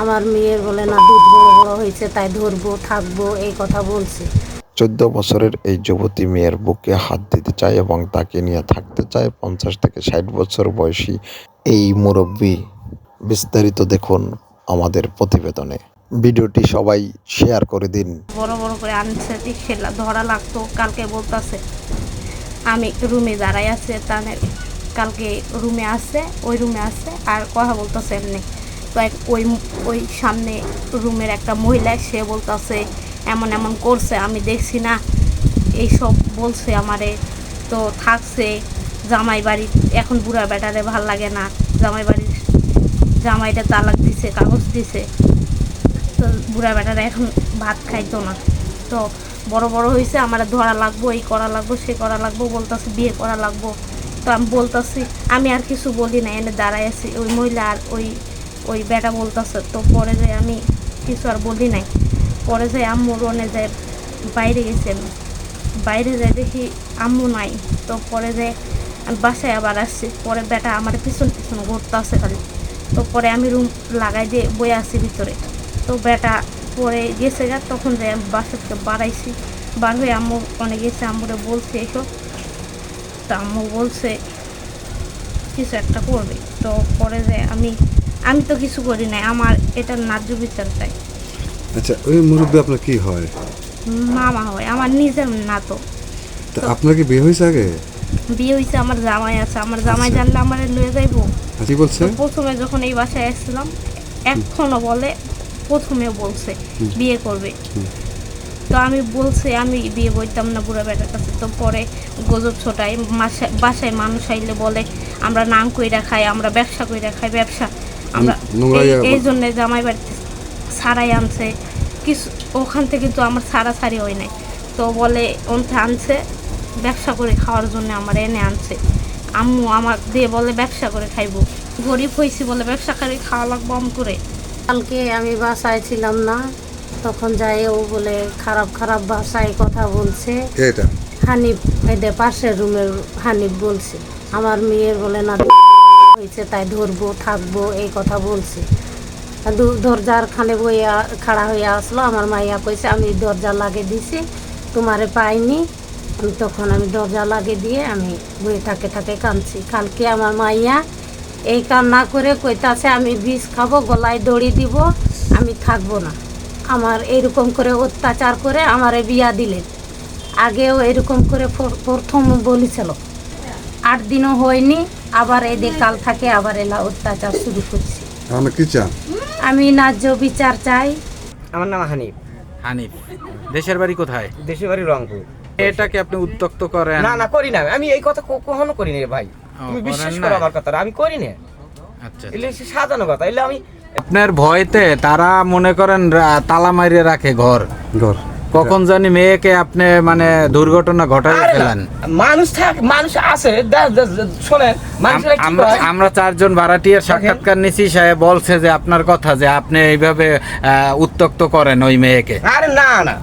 আমার মেয়ের বলে না দুধ বড় বড় হয়েছে তাই ধরবো থাকব এই কথা বলছে। চোদ্দ বছরের এই যুবতী মেয়ের বুকে হাত দিতে চায় এবং তাকে নিয়ে থাকতে চায় পঞ্চাশ থেকে ষাট বছর বয়সী এই মুরব্বী। বিস্তারিত দেখুন আমাদের প্রতিবেদনে। ভিডিওটি সবাই শেয়ার করে দিন। বড় বড় করে আনছে খেলা ধরা লাগতো কালকে বলতাছে আমি রুমে দাঁড়াই আছে তাহলে কালকে রুমে আছে ওই রুমে আছে আর কথা বলতেছে এমনি। তো এক- ওই ওই সামনে রুমের একটা মহিলা, সে বলতেছে, এমন এমন করছে, আমি দেখছি না। এইসব বলছে আমারে। তো থাকছে জামাই বাড়ি এখন বুড়া বেটারে ভালো লাগে না। জামাই বাড়ির জামাইটা তালাক দিছে, কাগজ দিছে। তো বুড়া বেটারা এখন ভাত খাইতো না। তো বড় বড় হয়েছে আমার ধরা লাগবো, এই করা লাগবো, সে করা লাগবো, বলতেছে, বিয়ে করা লাগবো। তো আমি বলতেছি, আমি আর কিছু বলি না, এনে দাঁড়াই আছি। ওই মহিলা আর ওই ওই বেটা বলতেছে, তো পরে যে আমি কিছু আর বলি নাই। পরে যে আম্মু রনে যে বাইরে গেছি, বাইরে যাই দেখি আম্মু নাই, তো পরে যে আমি বাসায় আবার আসছি, পরে বেটা আমার পিছন পিছন ঘুরতে আসে খালি। তো পরে আমি রুম লাগাই দিয়ে বয়ে আসি ভিতরে। তো বেটা পরে গেছে গা, তখন যে আমি বাসা থেকে বাড়াইছি বার হয়ে আম্মু অনেক গেছে, আম্মুরে বলছে এসব তো আম্মু বলছে, কিছু একটা করবে। তো পরে যে আমি আমি তো কিছু করি নাই আমার এটা ন্যায্য বিচার চাই। আচ্ছা ওই মুরব্বী আপনার কি হয়? মামা হয় আমার নিজের না তো তা আপনার কি বিয়ে হয়েছে আগে? বিয়ে হয়েছে আমার জামাই আছে আমার জামাই আচ্ছা। জানলে আমার লয়ে যাইবো। কি বলছে? প্রথমে যখন এই বাসায় এসেছিলাম এখনও বলে প্রথমে বলছে বিয়ে করবে। তো আমি বলছি আমি বিয়ে বইতাম না বুড়া বেটার কাছে। তো পরে গজব ছোটাই বাসায় মানুষ আইলে বলে আমরা নাম কইরা খাই আমরা ব্যবসা কইরা খাই ব্যবসা। আমরা এই- জন্য জামাই বাড়িতে ছাড়াই আনছে। কিছু ওখান থেকে তো আমার ছাড়া ছাড়ি হয় নাই। তো বলে আনছে ব্যবসা করে খাওয়ার জন্য আমার এনে আনছে। আম্মু আমার দিয়ে বলে ব্যবসা করে খাইবো। গরিব হয়েছি বলে ব্যবসা করে খাওয়া লাগবো আম করে। কালকে আমি বাসায় ছিলাম না তখন যাই ও বলে খারাপ খারাপ ভাষায় কথা বলছে। কে হানিফ এদের পাশের রুমের হানিফ বলছে। আমার মেয়ের বলে না হয়েছে তাই ধরবো, থাকব, এই কথা বলছে। দরজার খানে বইয়া, খাড়া হয়ে আসলো। আমার মাইয়া কইছে, আমি দরজা লাগিয়ে দিছি, তোমারে পাইনি। আমি তখন আমি দরজা লাগিয়ে দিয়ে আমি বই থাকে থাকে কাঁদছি। কালকে আমার মাইয়া এই কান্না করে কইতাছে, আমি বিষ খাব, গলায় দড়ি দিব, আমি থাকব না। আমার এরকম করে অত্যাচার করে আমারে বিয়া দিলেন আগেও এরকম করে প্রথম বলেছিল। আট দিনও হয়নি আবার এদের কাল থাকে আবার এলা অত্যাচার শুরু করছে। আপনি কি চান? আমি ন্যায্য বিচার চাই। আমার নাম হানিফ। হানিফ দেশের বাড়ি কোথায়? দেশের বাড়ি রংপুর। এটাকে আপনি উত্তক্ত করেন? না না করি না। আমি এই কথা কখনো করি না রে ভাই তুমি বিশ্বাস? করো আমার কথা আমি করি না আচ্ছা এলে সে সাজানো কথা এলে আমি আপনার ভয়তে তারা মনে করেন রা- তালা মারিয়ে রাখে ঘর। ঘর। কখন জানি মেয়েকে আপনি মানে দুর্ঘটনা ঘটাই ফেলেন। মানুষ থাক মানুষ আছে শোনেন আমরা আমরা চারজন ভাড়াটিয়ার সাক্ষাৎকার নিছি সাহেব বলছে যে আপনার কথা যে আপনি এইভাবে আহ, উত্তক্ত করেন ওই মেয়েকে। আরে না না